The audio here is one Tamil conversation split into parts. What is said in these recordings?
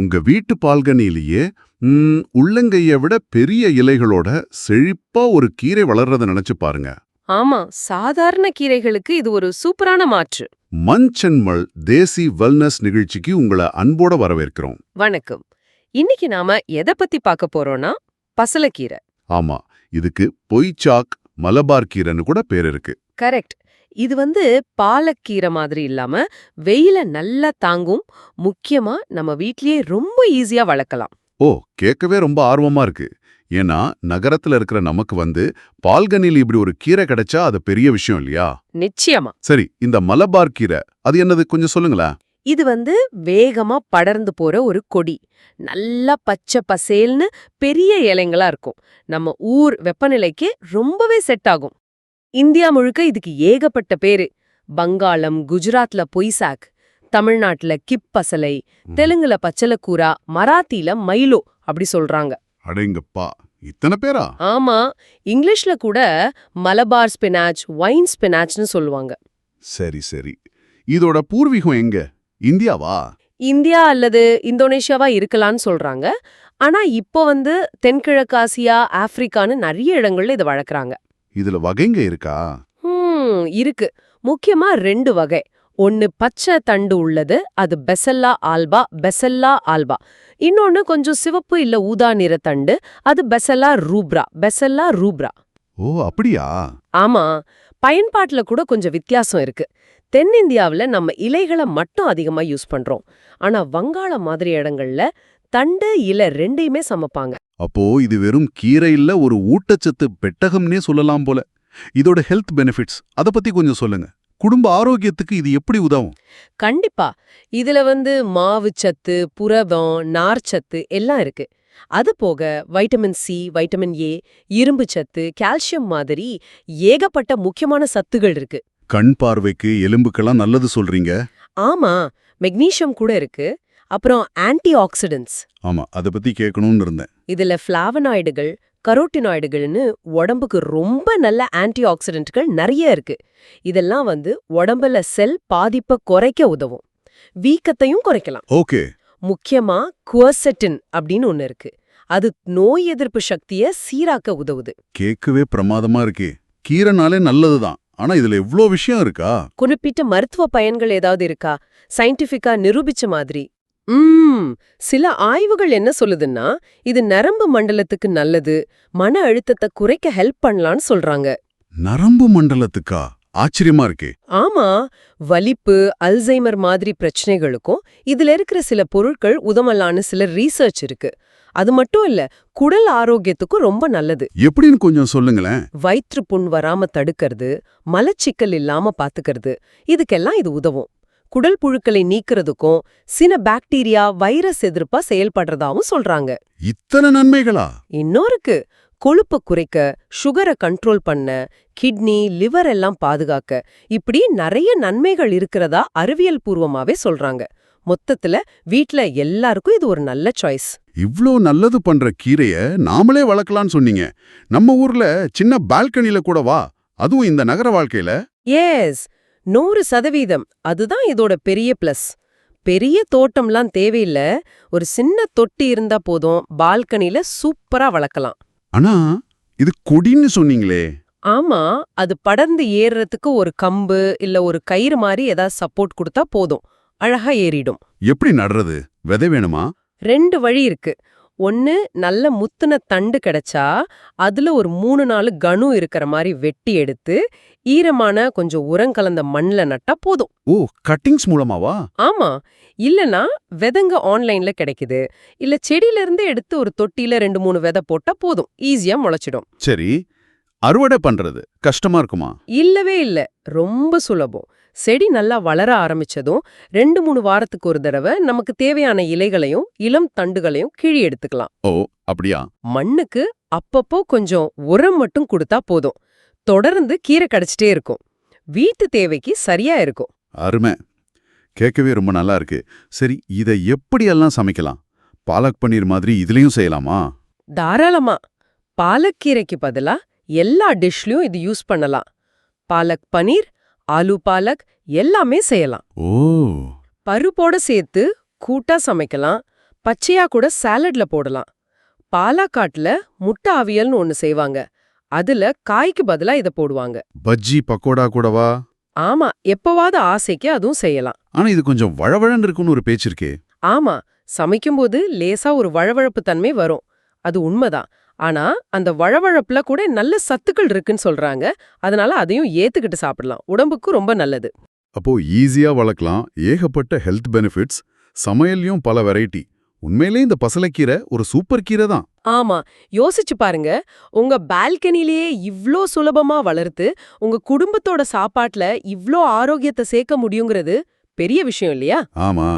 உங்க வீட்டு பால்கனிலேயே உள்ளங்கையை விட பெரிய இலைகளோட செழிப்பா ஒரு கீரை வளர்றத நினைச்சு பாருங்க. ஆமா சாதாரண கீரைகளுக்கு இது ஒரு சூப்பரான மாற்று. மஞ்சன்மல் தேசி வெல்னஸ் நிகழ்ச்சிக்கு உங்களை அன்போட வரவேற்கிறோம். வணக்கம். இன்னைக்கு நாம எதை பத்தி பார்க்க போறோம்னா பசலக்கீரை. ஆமா இதுக்கு பொய்ச்சாக் மலபார் கீரைன்னு கூட பேர் இருக்கு. கரெக்ட். இது வந்து பாலக்கீரை மாதிரி இல்லாம வெயில நல்லா தாங்கும். முக்கியமா நம்ம வீட்லயே ரொம்ப ஈஸியா வளர்க்கலாம். ஓ கேட்கவே ரொம்ப ஆர்வமா இருக்கு. ஏன்னா நகரத்துல இருக்கிற நமக்கு வந்து பால்கனியில் இப்படி ஒரு கீரை கிடைச்சா அது பெரிய விஷயம் இல்லையா? நிச்சயமா. சரி இந்த மலபார் கீரை அது என்னது? கொஞ்சம் சொல்லுங்களேன். இது வந்து வேகமா படர்ந்து போற ஒரு கொடி. நல்லா பச்சை பசேல்னு பெரிய இலைங்களா இருக்கும். நம்ம ஊர் வெப்பநிலைக்கு ரொம்பவே செட் ஆகும். இந்தியா முழுக்க இதுக்கு ஏகப்பட்ட பேரு. பங்காளம் குஜராத்ல பொய்சாக் தமிழ்நாட்டுல கிப் பசலை தெலுங்குல பச்சலக்கூரா மராத்தில மைலோ அப்படி சொல்றாங்க. அடேங்கப்பா இத்தனை பேரா? ஆமா இங்கிலீஷ்ல கூட மலபார் ஸ்பினாச் ஒயின் ஸ்பினாச்னு சொல்லுவாங்க. சரி சரி. இதோட பூர்வீகம் எங்க? இந்தியாவா? இந்தியா அல்லது இந்தோனேஷியாவா இருக்கலாம்னு சொல்றாங்க. ஆனா இப்போ வந்து தென்கிழக்காசியா ஆப்பிரிக்கான்னு நிறைய இடங்கள்ல இதை வளர்க்குறாங்க. இதுல வகைங்க இருக்கா? இருக்கு. முக்கியமா ரெண்டு வகை. ஒன்னு பச்சை தண்டு உள்ளது அது பெசல்லா ஆல்பா பெசல்லா ஆல்பா. இன்னொன்னு கொஞ்சம் சிவப்பு இல்ல ஊதா நிற தண்டு அது பெசல்லா ரூப்ரா பெசல்லா ரூப்ரா. ஓ அப்படியா? ஆமா பயன்பாட்டுல கூட கொஞ்சம் வித்தியாசம் இருக்கு. தென்னிந்தியாவுல நம்ம இலைகளை மட்டும் அதிகமா யூஸ் பண்றோம். ஆனா வங்காளம் மாதிரி இடங்கள்ல தண்டு இலை ரெண்டையுமே சமைப்பாங்க. அப்போ இது வெறும் கீரை இல்ல ஒரு ஊட்டச்சத்து பெட்டகம்னே சொல்லலாம் போல. இதோட ஹெல்த் பெனிஃபிட்ஸ் அத பத்தி கொஞ்சம் சொல்லுங்க. குடும்ப ஆரோக்கியத்துக்கு இது எப்படி உதவும்? கண்டிப்பா. இதுல வந்து மாவுச்சத்து புரதம் நார்ச்சத்து எல்லாம் இருக்கு. அது போக வைட்டமின் சி வைட்டமின் ஏ இரும்பு சத்து கால்சியம் மாதிரி ஏகப்பட்ட முக்கியமான சத்துகள் இருக்கு. கண் பார்வைக்கு எலும்புக்கெல்லாம் நல்லது சொல்றீங்க? ஆமா. மெக்னீசியம் கூட இருக்கு. அப்புறம் ஆன்டி ஆக்சிடென்ட்ஸ் ஆமா அத பத்தி கேட்கணும்னு இருந்தேன். இதுல ஃபிளாவனாய்டுகள் கரோட்டினாய்டுகள்னு உடம்புக்கு ரொம்ப நல்ல ஆன்டி ஆக்சிடென்ட்கள் நிறைய இருக்கு. இதெல்லாம் வந்து உடம்புல செல் பாதிப்பை குறைக்க உதவும். வீக்கத்தையும் குறைக்கலாம். ஓகே. முக்கியமா குவர்செட்டின் அப்படின்னு ஒன்னு இருக்கு. அது நோய் எதிர்ப்பு சக்திய சீராக்க உதவுது. கேட்கவே பிரமாதமா இருக்கே. கீரைனாலே நல்லதுதான். ஆனா இதுல இவ்ளோ விஷயம் இருக்கா? குறிப்பிட்ட மருத்துவ பயன்கள் ஏதாவது இருக்கா? சயின்டிஃபிக்கா நிரூபிச்ச மாதிரி. ம். சில ஆய்வுகள் என்ன சொல்லுதுன்னா இது நரம்பு மண்டலத்துக்கு நல்லது மன அழுத்தத்தை குறைக்க ஹெல்ப் பண்ணலாம்னு சொல்றாங்க. நரம்பு மண்டலத்துக்கா? ஆச்சரியமா இருக்கே. ஆமா. வலிப்பு அல்சைமர் மாதிரி பிரச்சனைகளுக்கும் இதுல இருக்கிற சில பொருட்கள் உதவலான்னு சில ரீசர்ச் இருக்கு. அது மட்டும் இல்ல குடல் ஆரோக்கியத்துக்கும் ரொம்ப நல்லது. எப்படின்னு கொஞ்சம் சொல்லுங்களேன். வயிற்று புண் வராம தடுக்கிறது மலச்சிக்கல் இல்லாம பாத்துக்கிறது இதுக்கெல்லாம் இது உதவும். குடல் புழுக்களை நீக்கிறதுக்கும் சில பாக்டீரியா வைரஸ் எதிர்ப்பா செயல்படுறதாவும் சொல்றாங்க. இத்தனை நன்மைகளா? இன்னொருக்கு கொழுப்பை குறைக்க சுகரை கண்ட்ரோல் பண்ண கிட்னி லிவர் எல்லாம் பாதுகாக்க இப்படி நிறைய நன்மைகள் இருக்கிறதா அறிவியல் பூர்வமாவே சொல்றாங்க. மொத்தத்துல வீட்ல எல்லாருக்கும் இது ஒரு நல்ல சாய்ஸ் இவ்ளோ நல்லது பண்ற கீரைய நாமளே வளர்க்கலாம்னு சொன்னீங்க. நம்ம ஊர்ல சின்ன பால்கனில கூட வா. அதுவும் இந்த நகர வாழ்க்கையில. எஸ் நூறு சதவீதம். அதுதான் இதோட பெரிய பிளஸ் பெரிய தோட்டம்லாம் தேவையில்ல. ஒரு சின்ன தொட்டி இருந்தா போதும். பால்கனில சூப்பரா வளர்க்கலாம். ஆனா இது கொடின்னு சொன்னீங்களே. ஆமா அது படர்ந்து ஏறுறதுக்கு ஒரு கம்பு இல்ல ஒரு கயிறு மாதிரி ஏதாவது சப்போர்ட் கொடுத்தா போதும். அழகா ஏறிடும். எப்படி நடுறது? விதை வேணுமா? ரெண்டு வழி இருக்கு. ஒன்னு நல்ல முத்துன தண்டு கிடைச்சா அதுல ஒரு மூணு நாலு கணு இருக்கிற மாதிரி வெட்டி எடுத்து ஈரமான கொஞ்சம் உரங்கலந்த மண்ல நட்டா போதும். ஓ கட்டிங்ஸ் மூலமாவா? ஆமா. இல்லனா விதைங்க ஆன்லைன்ல கிடைக்குது. இல்ல செடியில இருந்து எடுத்து ஒரு தொட்டில ரெண்டு மூணு விதை போட்டா போதும். ஈஸியா முளைச்சிடும். சரி. அறுவடை பண்றது கஷ்டமா இருக்குமா? இல்லவே இல்ல. ரொம்ப சுலபம். செடி நல்லா வளர ஆரம்பிச்சதும் ரெண்டு மூணு வாரத்துக்கு ஒரு தடவை நமக்கு தேவையான இலைகளையும் இளம் தண்டுகளையும் கிழி எடுத்துக்கலாம். ஓ அப்படியா? மண்ணுக்கு அப்பப்போ கொஞ்சம் உரம் மட்டும் கொடுத்தா போதும். தொடர்ந்து கீரை கிடைச்சிட்டே இருக்கும். வீட்டு தேவைக்கு சரியா இருக்கும். அருமை. கேட்கவே ரொம்ப நல்லா இருக்கு. சரி இதை எப்படியெல்லாம் சமைக்கலாம்? பாலக் பன்னீர் மாதிரி இதுலயும் செய்யலாமா? தாராளமா. பாலக்கீரைக்கு பதிலா எல்லா டிஷ்லயும் இது யூஸ் பண்ணலாம். பாலக் பனீர் ஆலு பாலக் எல்லாமே செய்யலாம். பருப்போட சேர்த்து கூட்டா சமைக்கலாம். பச்சையா கூட சாலட்ல போடலாம். பாலாக்காட்டுல முட்டை அவியல்னு ஒன்னு செய்வாங்க. அதுல காய்க்கு பதிலா இத போடுவாங்க. பஜ்ஜி பக்கோடா கூடவா? ஆமா எப்பவாவது ஆசைக்கு அதுவும் செய்யலாம். ஆனா இது கொஞ்சம் வழவழன்னு இருக்குன்னு ஒரு பேச்சு இருக்கே. ஆமா சமைக்கும்போது லேசா ஒரு வழவழப்பு தன்மை வரும். அது உண்மைதான். ஆனா அந்த வழவழப்புல கூட நல்ல சத்துக்கள் இருக்குன்னு சொல்றாங்க. அதனால அதையும் ஏத்துக்கிட்டு சாப்பிடலாம். உடம்புக்கு ரொம்ப நல்லது. அப்போ ஈஸியா வளர்க்கலாம். ஏகப்பட்ட ஹெல்த் பெனிஃபிட்ஸ். சமையல்லையும் பல வெரைட்டி. உண்மையிலே இந்த பசலைக்கீரை ஒரு சூப்பர் கீரை தான். ஆமா. யோசிச்சு பாருங்க. உங்க பால்கனிலேயே இவ்ளோ சுலபமா வளர்த்து உங்க குடும்பத்தோட சாப்பாட்டுல இவ்ளோ ஆரோக்கியத்தை சேர்க்க முடியுங்கிறது பெரிய விஷயம் இல்லையா? ஆமா.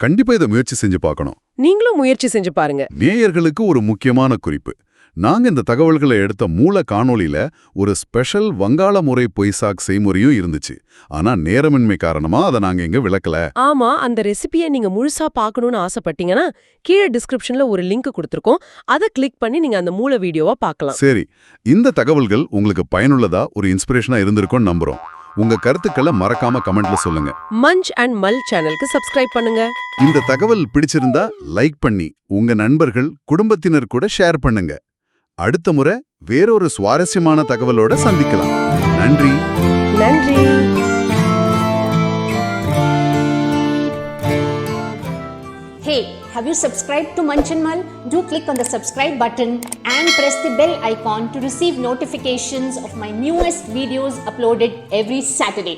கண்டிப்பா இதை முயற்சி செஞ்சு பார்க்கணும். நீங்களும் முயற்சி செஞ்சு பாருங்க. நேயர்களுக்கு ஒரு முக்கியமான குறிப்பு. நாங்க இந்த தகவல்களை எடுத்த மூல காணொளியில ஒரு ஸ்பெஷல் வங்காள முறை பொய்சாக் செய்முறையும் இருந்துச்சு. ஆனா நேரமின்மை காரணமா அதை நாங்க இங்க விளக்கல. ஆமா அந்த ரெசிபியை நீங்க முழுசா பார்க்கணும்னு ஆசைப்பட்டீங்கன்னா கீழே டிஸ்கிரிப்ஷன்ல ஒரு லிங்க் கொடுத்திருக்கோம். அதை கிளிக் பண்ணி நீங்க அந்த மூல வீடியோவா பார்க்கலாம் சரி இந்த தகவல்கள் உங்களுக்கு பயனுள்ளதா ஒரு இன்ஸ்பிரேஷனா இருந்திருக்கும்னு நம்புறோம். உங்க கருத்துக்களை மறக்காம கமெண்ட்ல சொல்லுங்க. மஞ்ச் அண்ட் மல் சேனலுக்கு சப்ஸ்கிரைப் பண்ணுங்க. இந்த தகவல் பிடிச்சிருந்தா லைக் பண்ணி உங்க நண்பர்கள் குடும்பத்தினர் கூட ஷேர் பண்ணுங்க. அடுத்த முறை வேறொரு சுவாரஸ்யமான தகவலோட சந்திக்கலாம் நன்றி நன்றி Hey, have you subscribed to Manchanmal? Do click on the subscribe button and press the bell icon to receive notifications of my newest videos uploaded every Saturday.